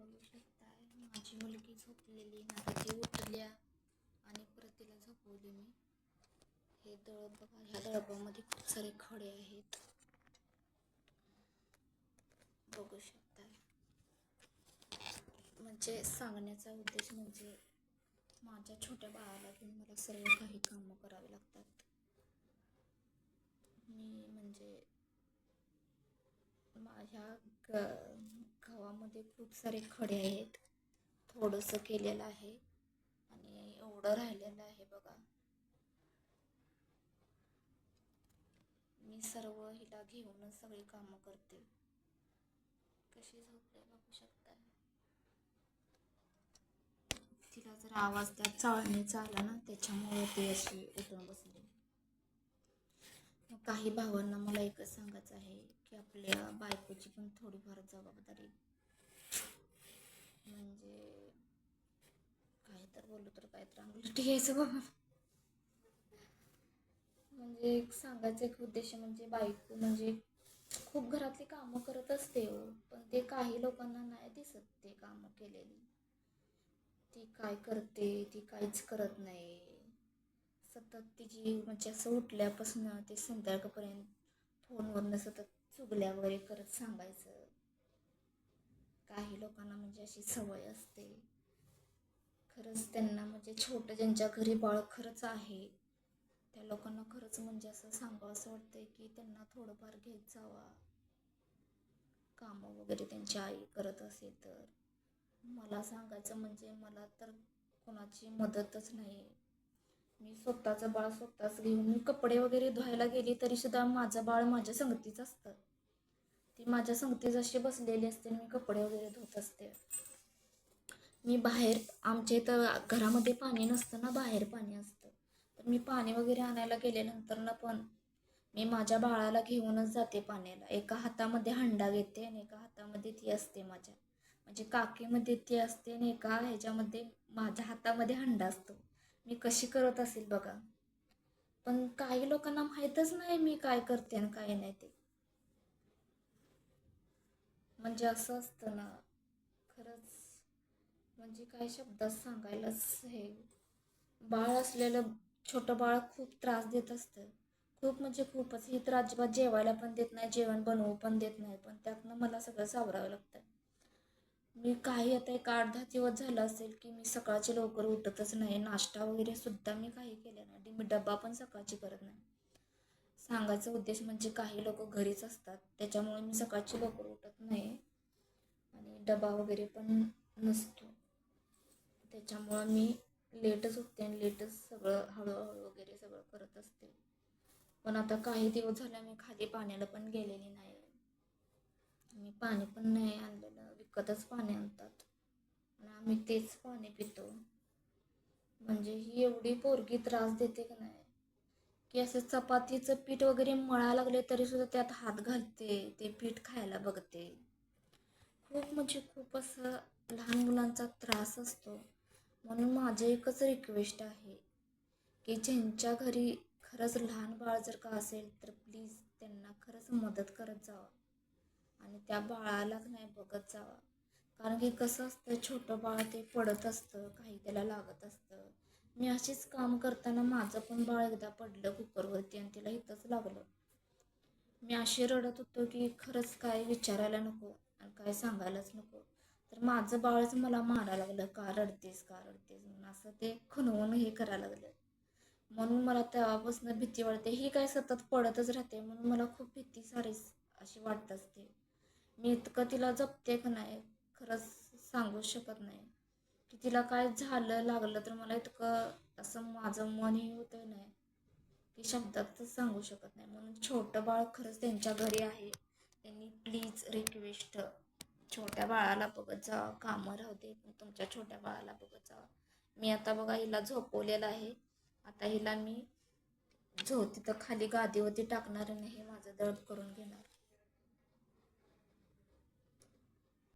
बघू शकताय. माझी मुलगी झोपलेली ती उठल्या आणि परत तिला झोपवली मी. हे दळप बघा ह्या दळपामध्ये खूप सारे खडे आहेत. बघू शकताय. म्हणजे सांगण्याचा उद्देश म्हणजे माझ्या छोट्या बाळाला घेऊन मला सर्व काही कामं करावी लागतात. मी म्हणजे माझ्या गावामध्ये खूप सारे खडे आहेत. थोडंसं केलेलं आहे. आणि एवढं राहिलेलं आहे बघा. मी सर्व हिला घेऊनच सगळी कामं करते. कशी झोपले बघू शकता. तिला जर आवाज त्या चाळणीचा आला ना त्याच्यामुळे ती अशी उठून बसली. काही भावांना मला एकच सांगायचं आहे की आपल्या बायकोची पण थोडीफार जबाबदारी म्हणजे काय तर बोललो तर काय तर अंगलटी बाबा म्हणजे एक सांगायचं एक उद्देश म्हणजे बायको म्हणजे खूप घरातली कामं करत असते हो पण ते काही लोकांना नाही दिसत ते कामं केलेली. ती काय करते ती काहीच करत नाही. सतत तिची म्हणजे असं उठल्यापासून ते संध्याकाळपर्यंत फोनवरनं सतत चुगल्या वगैरे करत सांगायचं. काही लोकांना म्हणजे अशी सवय असते. खरंच त्यांना म्हणजे छोटं ज्यांच्या घरी बाळ खरंच आहे त्या लोकांना खरंच म्हणजे असं सांगावं असं वाटतंय की त्यांना थोडंफार घेत जावा. कामं वगैरे त्यांची आई करत असेल तर. मला सांगायचं म्हणजे मला तर कोणाची मदतच नाही. मी स्वतःचं बाळ स्वतःच घेऊन मी कपडे वगैरे धुवायला गेली तरी सुद्धा माझं बाळ माझ्या संगतीच असतं. ती माझ्या संगतीच अशी बसलेली असते आणि मी कपडे वगैरे धुत असते. मी बाहेर आमच्या इथं घरामध्ये पाणी नसतं ना बाहेर पाणी असतं. तर मी पाणी वगैरे आणायला गेल्यानंतर ना पण मी माझ्या बाळाला घेऊनच जाते पाण्याला. एका हातामध्ये हंडा घेते आणि एका हातामध्ये ती असते माझ्या. म्हणजे काकीमध्ये ती असते आणि एका ह्याच्यामध्ये माझ्या हातामध्ये हंडा असतो. मी कशी करत असेल बघा. पण काही लोकांना माहीतच नाही मी काय करते आणि काय नाही ते. म्हणजे असं असतं ना खरंच. म्हणजे काय शब्दात सांगायलाच हे बाळ असलेलं छोटं बाळ खूप त्रास देत असतं. खूप म्हणजे खूपच. ही तर अजिबात जेवायला पण देत नाही जेवण बनवू पण देत नाही. पण त्यातनं मला सगळं सावरावं लागतं. मी काही आता एक आठ दहा दिवस झालं असेल की मी सकाळची लवकर उठतच नाही. नाश्ता वगैरे सुद्धा मी काही केलं नाही. मी डबा पण सकाळची करत नाही. सांगायचा उद्देश म्हणजे काही लोक घरीच असतात. त्याच्यामुळे मी सकाळची लवकर उठत नाही. आणि डबा वगैरे पण नसतो. त्याच्यामुळं मी लेटच उठते आणि लेटच सगळं हळूहळू वगैरे सगळं करत असते. पण आता काही दिवस झाले मी खाली पाण्याला पण गेलेली नाही. आम्ही पाणी पण नाही आणलेलं. विकतच पाणी आणतात. आणि आम्ही तेच पाणी पितो. म्हणजे ही एवढी पोरगी त्रास देते का नाही? की असं चपातीचं पीठ वगैरे मळा लागले तरी सुद्धा त्यात हात घालते. ते पीठ खायला बघते. खूप म्हणजे खूप असं लहान मुलांचा त्रास असतो. म्हणून माझं एकच रिक्वेस्ट आहे की ज्यांच्या घरी खरंच लहान बाळ जर का असेल तर प्लीज त्यांना खरंच मदत करत जावा. आणि त्या बाळालाच नाही बघत जावा. कारण की कसं असतं छोटं बाळ ते पडत असतं काही त्याला लागत असतं. मी अशीच काम करताना माझं पण बाळ एकदा पडलं कुकरवरती आणि तिला इथंच लागलं. मी अशी रडत होतो की खरंच काय विचारायला नको आणि काय सांगायलाच नको. तर माझं बाळच मला मारायला लागलं का रडतेस का रडतेस म्हणून. असं ते खुनवून हे करायला लागलं. म्हणून मला तेव्हापासून भीती वाटते. ही काय सतत पडतच राहते म्हणून मला खूप भीती सारी अशी वाटत असते. मी इतकं तिला जपते का नाही खरंच सांगू शकत नाही. की तिला काय झालं लागलं तर मला इतकं असं माझं मन हे होतं नाही. की शब्दात सांगू शकत नाही. म्हणून छोटं बाळ खरंच त्यांच्या घरी आहे. त्यांनी प्लीज रिक्वेस्ट छोट्या बाळाला बघत जा कामं राहते पण तुमच्या छोट्या बाळाला बघत जा. मी आता बघा हिला झोपवलेलं आहे. आता हिला मी झो तिथं खाली गादीवरती टाकणार नाही हे माझं दळप करून घेणार.